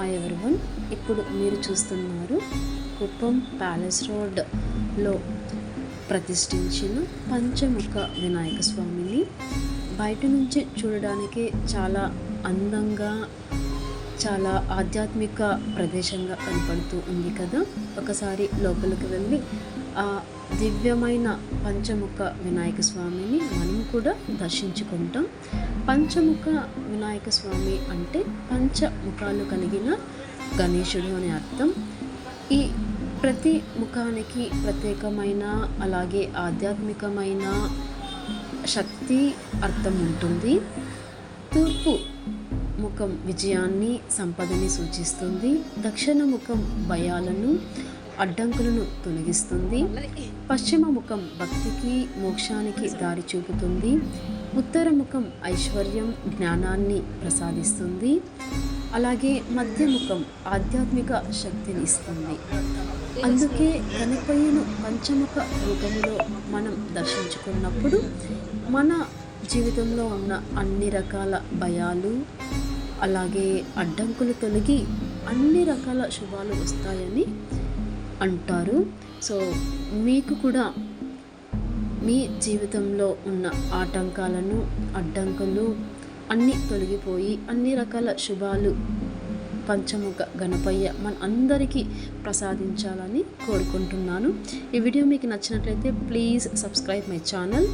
Hi everyone ఇప్పుడు మీరు చూస్తున్నారు కుప్పం ప్యాలెస్ రోడ్లో ప్రతిష్ఠించిన పంచముఖ వినాయక స్వామిని. బయట నుంచి చూడడానికి చాలా అందంగా చాలా ఆధ్యాత్మిక ప్రదేశంగా కనపడుతూ ఉంది కదా. ఒకసారి లోపలికి వెళ్ళి ఆ దివ్యమైన పంచముఖ వినాయక స్వామిని మనం కూడా దర్శించుకుంటాం. పంచముఖ వినాయక స్వామి అంటే పంచముఖాలు కలిగిన గణేశుడు అని అర్థం. ఈ ప్రతి ముఖానికి ప్రత్యేకమైన అలాగే ఆధ్యాత్మికమైన శక్తి అర్థం ఉంటుంది. తూర్పు ముఖం విజయాన్ని సంపదని సూచిస్తుంది. దక్షిణ ముఖం భయాలను అడ్డంకులను తొలగిస్తుంది. పశ్చిమ ముఖం భక్తికి మోక్షానికి దారి చూపుతుంది. ఉత్తర ముఖం ఐశ్వర్యం జ్ఞానాన్ని ప్రసాదిస్తుంది. అలాగే మధ్య ముఖం ఆధ్యాత్మిక శక్తిని ఇస్తుంది. అందుకే గణపయ్యను పంచముఖ రూపంలో మనం దర్శించుకున్నప్పుడు మన జీవితంలో ఉన్న అన్ని రకాల భయాలు అలాగే అడ్డంకులు తొలగి అన్ని రకాల శుభాలు వస్తాయని అంటారు. సో మీకు కూడా మీ జీవితంలో ఉన్న ఆటంకాలను అడ్డంకులు అన్నీ తొలగిపోయి అన్ని రకాల శుభాలు పంచముఖ గణపయ్య మన అందరికీ ప్రసాదించాలని కోరుకుంటున్నాను. ఈ వీడియో మీకు నచ్చినట్లయితే ప్లీజ్ సబ్స్క్రైబ్ మై ఛానల్.